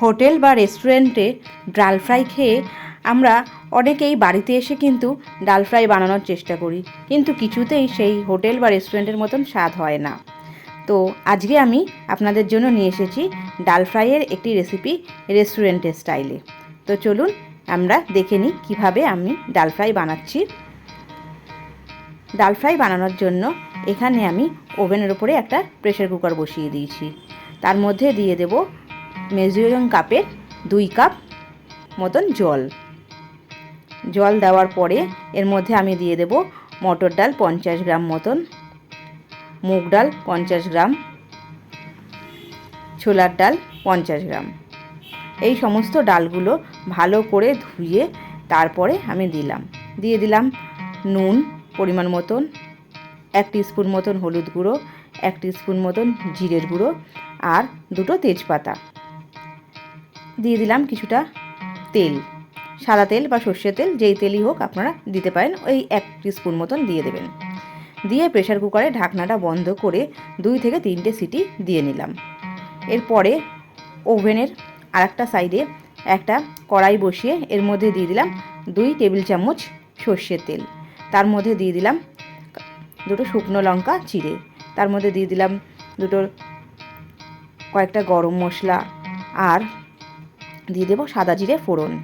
Hotel বা রেস্টুরেন্টে ডাল ফ্রাই খেয়ে আমরা অনেকেই বাড়িতে এসে কিন্তু ডাল ফ্রাই বানানোর চেষ্টা করি। কিন্তু কিছুতেই সেই হোটেল বা রেস্টুরেন্টের মতন স্বাদ হয় না। তো আজকে আমি আপনাদের জন্য নিয়ে এসেছি ডাল ফ্রাইয়ের একটি রেসিপি রেস্টুরেন্টের স্টাইলে। তো চলুন আমরা দেখে নিই কীভাবে আমি ডাল ফ্রাই বানাচ্ছি। ডাল ফ্রাই বানানোর জন্য এখানে আমি ওভেনের উপরে একটা প্রেশার কুকার বসিয়ে দিয়েছি। তার মধ্যে দিয়ে দেব মেজুরিং কাপের দুই কাপ মতন জল। জল দেওয়ার পরে এর মধ্যে আমি দিয়ে দেব মটর ডাল পঞ্চাশ গ্রাম মতন, মুগ ডাল পঞ্চাশ গ্রাম, ছোলার ডাল পঞ্চাশ গ্রাম। এই সমস্ত ডালগুলো ভালো করে ধুয়ে তারপরে আমি দিলাম। দিয়ে দিলাম নুন পরিমাণ মতন, এক স্পুন মতন হলুদ গুঁড়ো, এক স্পুন মতন জিরের গুঁড়ো আর দুটো তেজপাতা। দিয়ে দিলাম কিছুটা তেল। সাদা তেল বা সর্ষের তেল, যেই তেলই হোক আপনারা দিতে পারেন। ওই এক স্পুন মতন দিয়ে দেবেন। দিয়ে প্রেশার কুকারে ঢাকনাটা বন্ধ করে দুই থেকে তিনটে সিটি দিয়ে নিলাম। এরপরে ওভেনের আরেকটা সাইডে একটা কড়াই বসিয়ে এর মধ্যে দিয়ে দিলাম দুই টেবিল চামচ সর্ষের তেল। তার মধ্যে দিয়ে দিলাম দুটো শুকনো লঙ্কা চিড়ে। তার মধ্যে দিয়ে দিলাম দুটো কয়েকটা গরম মশলা আর দিয়ে দেবো সাদা জিরে ফোড়ন।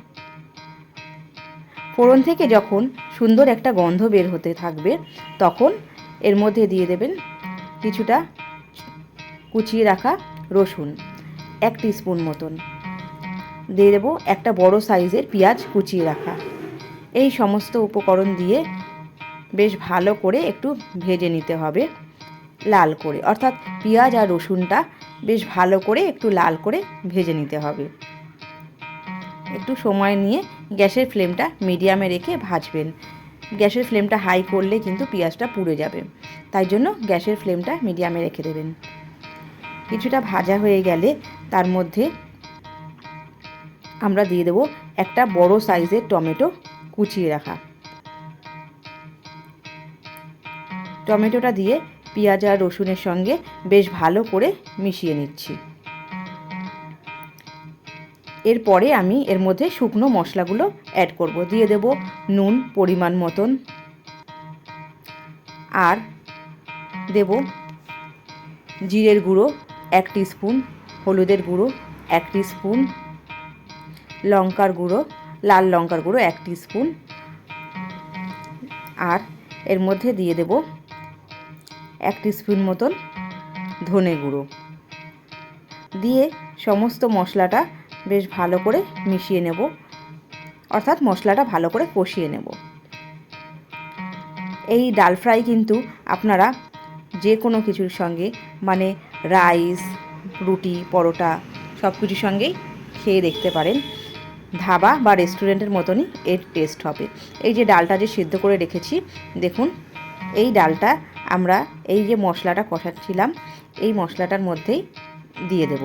ফোড়ন থেকে যখন সুন্দর একটা গন্ধ বের হতে থাকবে, তখন এর মধ্যে দিয়ে দেবেন কিছুটা কুচিয়ে রাখা রসুন, এক স্পুন মতন। দিয়ে দেবো একটা বড় সাইজের পেঁয়াজ কুচিয়ে রাখা। এই সমস্ত উপকরণ দিয়ে বেশ ভালো করে একটু ভেজে নিতে হবে লাল করে। অর্থাৎ পেঁয়াজ আর রসুনটা বেশ ভালো করে একটু লাল করে ভেজে নিতে হবে। একটু সময় নিয়ে গ্যাসের ফ্লেমটা মিডিয়ামে রেখে ভাজবেন। গ্যাসের ফ্লেমটা হাই করলে কিন্তু পেঁয়াজটা পুড়ে যাবে। তাই জন্য গ্যাসের ফ্লেমটা মিডিয়ামে রেখে দেবেন। কিছুটা ভাজা হয়ে গেলে তার মধ্যে আমরা দিয়ে দেবো একটা বড় সাইজের টমেটো কুচিয়ে রাখা। টমেটোটা দিয়ে পেঁয়াজ আর রসুনের সঙ্গে বেশ ভালো করে মিশিয়ে নিচ্ছি। এরপরে আমি এর মধ্যে শুকনো মশলাগুলো অ্যাড করব। দিয়ে দেব নুন পরিমাণ মতন। আর দেব জিরের গুঁড়ো এক স্পুন হলুদের গুঁড়ো এক স্পুন লঙ্কার গুঁড়ো, লাল লঙ্কার গুঁড়ো এক স্পুন আর এর মধ্যে দিয়ে দেব এক স্পুন মতন ধনে গুঁড়ো। দিয়ে সমস্ত মশলাটা বেশ ভালো করে মিশিয়ে নেব। অর্থাৎ মশলাটা ভালো করে কষিয়ে নেব। এই ডাল ফ্রাই কিন্তু আপনারা যে কোনো কিছুর সঙ্গে মানে রাইস, রুটি, পরোটা, সব কিছুর সঙ্গেই খেয়ে দেখতে পারেন। ধাবা বা রেস্টুরেন্টের মতনই এর টেস্ট হবে। এই যে ডালটা যে সিদ্ধ করে রেখেছি, দেখুন, এই ডালটা আমরা এই যে মশলাটা কষাচ্ছিলাম, এই মশলাটার মধ্যেই দিয়ে দেব।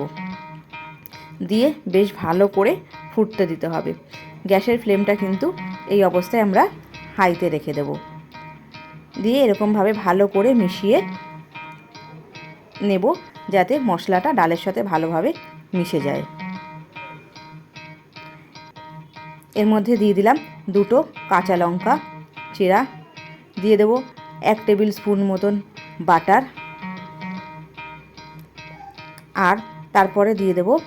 দিয়ে বেশ ভালো করে ফুটতে দিতে হবে। গ্যাসের ফ্লেমটা কিন্তু এই অবস্থায় আমরা হাইতে রেখে দেব। দিয়ে এরকমভাবে ভালো করে মিশিয়ে নেব যাতে মশলাটা ডালের সাথে ভালোভাবে মিশে যায়। এর মধ্যে দিয়ে দিলাম দুটো কাঁচা লঙ্কা চেরা। দিয়ে দেব এক টেবিল স্পুন মতন বাটার। আর তারপরে দিয়ে দেব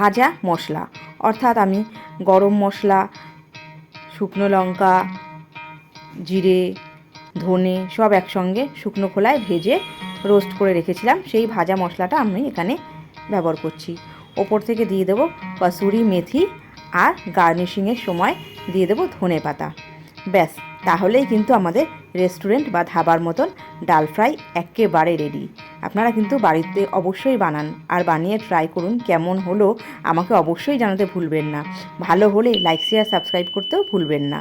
ভাজা মশলা, অর্থাৎ আমি গরম মশলা, শুকনো লঙ্কা, জিরে, ধনে সব একসঙ্গে শুকনো খোলায় ভেজে রোস্ট করে রেখেছিলাম। সেই ভাজা মশলাটা আমি এখানে ব্যবহার করছি। ওপর থেকে দিয়ে দেবো কসুরি মেথি আর গার্নিশিংয়ের সময় দিয়ে দেবো ধনে পাতা। ব্যাস, তাহলেই কিন্তু আমাদের রেস্টুরেন্ট বা ধাবার মতন ডাল ফ্রাই একেবারে রেডি আপনারা কিন্তু বাড়িতে অবশ্যই বানান আর বানিয়ে ট্রাই করুন কেমন হলো, আমাকে অবশ্যই জানাতে ভুলবেন না। ভালো হলে লাইক শেয়ার সাবস্ক্রাইব করতেও ভুলবেন না।